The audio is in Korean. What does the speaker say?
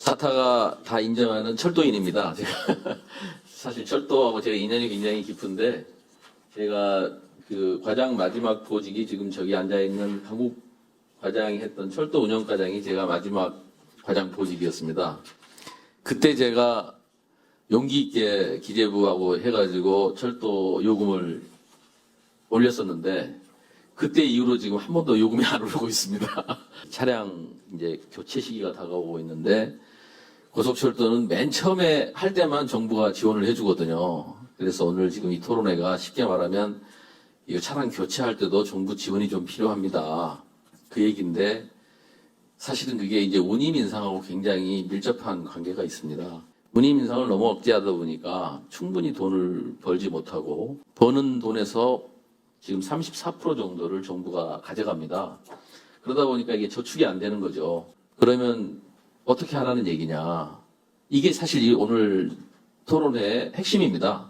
사타가 다 인정하는 철도인입니다. 제가 사실 철도하고 제가 인연이 굉장히 깊은데 제가 그 과장 마지막 보직이 지금 저기 앉아 있는 한국 과장이 했던 철도 운영 과장이 제가 마지막 과장 보직이었습니다. 그때 제가 용기 있게 기재부하고 해가지고 철도 요금을 올렸었는데 그때 이후로 지금 한 번도 요금이 안 오르고 있습니다. 차량 이제 교체 시기가 다가오고 있는데 고속철도는 맨 처음에 할 때만 정부가 지원을 해주거든요. 그래서 오늘 지금 이 토론회가 쉽게 말하면 이거 차량 교체할 때도 정부 지원이 좀 필요합니다. 그 얘기인데 사실은 그게 이제 운임 인상하고 굉장히 밀접한 관계가 있습니다. 운임 인상을 너무 억제하다 보니까 충분히 돈을 벌지 못하고 버는 돈에서 지금 34% 정도를 정부가 가져갑니다. 그러다 보니까 이게 저축이 안 되는 거죠. 그러면 어떻게 하라는 얘기냐. 이게 사실 이 오늘 토론회의 핵심입니다.